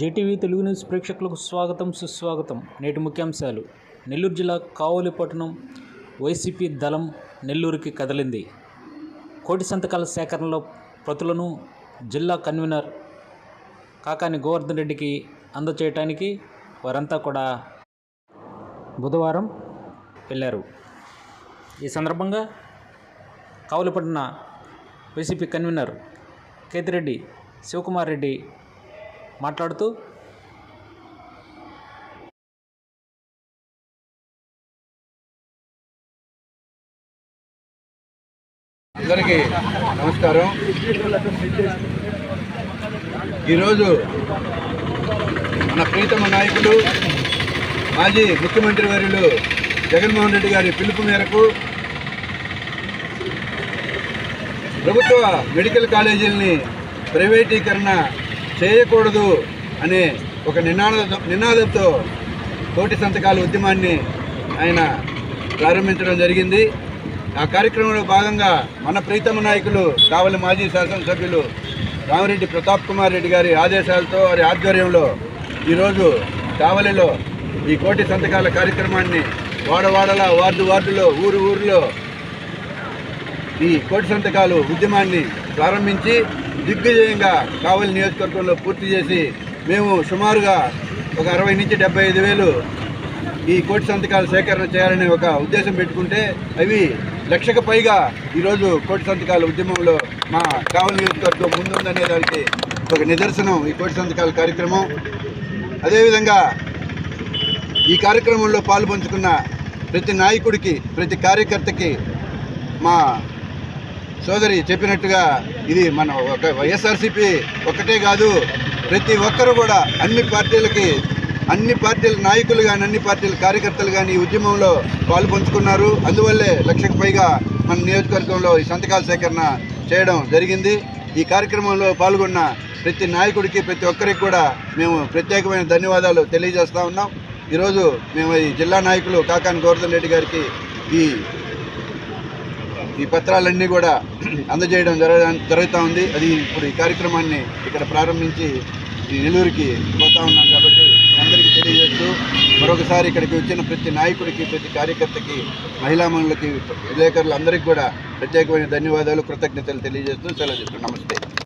JTV Telugu news ప్రేక్షకులకు స్వాగతం సుస్వాగతం. నేటి ముఖ్యాంశాలు. నెల్లూరు జిల్లా కావలి పట్టణం వైసీపీ దళం నెల్లూరుకి కదిలింది. కోటి సంతకాల సేకరణలో ప్రతులను జిల్లా కన్వీనర్ కాకాని గోవర్ధన్ రెడ్డికి అందచేయటానికి వారంతా కూడా బుధవారం వెళ్ళారు. ఈ సందర్భంగా కావలిపట్న వైసీపీ కన్వీనర్ కేతిరెడ్డి శివకుమార్ రెడ్డి మాట్లాడుతూ అందరికీ నమస్కారం. ఈరోజు మన ప్రీతమ నాయకులు మాజీ ముఖ్యమంత్రి వర్యులు జగన్మోహన్ రెడ్డి గారి పిలుపు మేరకు ప్రభుత్వ మెడికల్ కాలేజీలని ప్రైవేటీకరణ చేయకూడదు అనే ఒక నినాద నినాదంతో కోటి సంతకాల ఉద్యమాన్ని ఆయన ప్రారంభించడం జరిగింది. ఆ కార్యక్రమంలో భాగంగా మన ప్రీతమ నాయకులు కావలి మాజీ శాసనసభ్యులు రామిరెడ్డి ప్రతాప్ కుమార్ రెడ్డి గారి ఆదేశాలతో వారి ఆధ్వర్యంలో ఈరోజు కావలిలో ఈ కోటి సంతకాల కార్యక్రమాన్ని వాడవాడలా వార్డు వార్డులో ఊరు ఊరిలో ఈ కోటి సంతకాలు ఉద్యమాన్ని ప్రారంభించి దిగ్విజయంగా కావలి నియోజకవర్గంలో పూర్తి చేసి మేము సుమారుగా ఒక అరవై నుంచి డెబ్బై ఐదు వేలు ఈ కోటి సంతకాల సేకరణ చేయాలనే ఒక ఉద్దేశం పెట్టుకుంటే అవి లక్షకు పైగా ఈరోజు కోటి సంతకాల ఉద్యమంలో మా కావలి నియోజకవర్గం ముందుందనే దానికి ఒక నిదర్శనం ఈ కోటి సంతకాల కార్యక్రమం. అదేవిధంగా ఈ కార్యక్రమంలో పాల్పంచుకున్న ప్రతి నాయకుడికి ప్రతి కార్యకర్తకి మా సోదరి చెప్పినట్టుగా ఇది మన ఒక వైఎస్ఆర్సీపీ ఒక్కటే కాదు ప్రతి ఒక్కరు కూడా అన్ని పార్టీలకి అన్ని పార్టీల నాయకులు కానీ అన్ని పార్టీల కార్యకర్తలు కానీ ఈ ఉద్యమంలో పాల్పంచుకున్నారు అందువల్లే లక్షకు పైగా మన నియోజకవర్గంలో ఈ సంతకాల సేకరణ చేయడం జరిగింది. ఈ కార్యక్రమంలో పాల్గొన్న ప్రతి నాయకుడికి ప్రతి ఒక్కరికి కూడా మేము ప్రత్యేకమైన ధన్యవాదాలు తెలియజేస్తూ ఉన్నాం. ఈరోజు మేము ఈ జిల్లా నాయకులు కాకాని గోవర్ధన్ రెడ్డి గారికి ఈ ఈ పత్రాలన్నీ కూడా అందజేయడం జరగ జరుగుతూ ఉంది. అది ఇప్పుడు ఈ కార్యక్రమాన్ని ఇక్కడ ప్రారంభించి ఈ నెల్లూరుకి పోతా ఉన్నాం కాబట్టి అందరికీ తెలియజేస్తూ మరొకసారి ఇక్కడికి వచ్చిన ప్రతి నాయకుడికి ప్రతి కార్యకర్తకి మహిళామణులకి విలేకరులు అందరికీ కూడా ప్రత్యేకమైన ధన్యవాదాలు కృతజ్ఞతలు తెలియజేస్తూ సెలవు నమస్తే.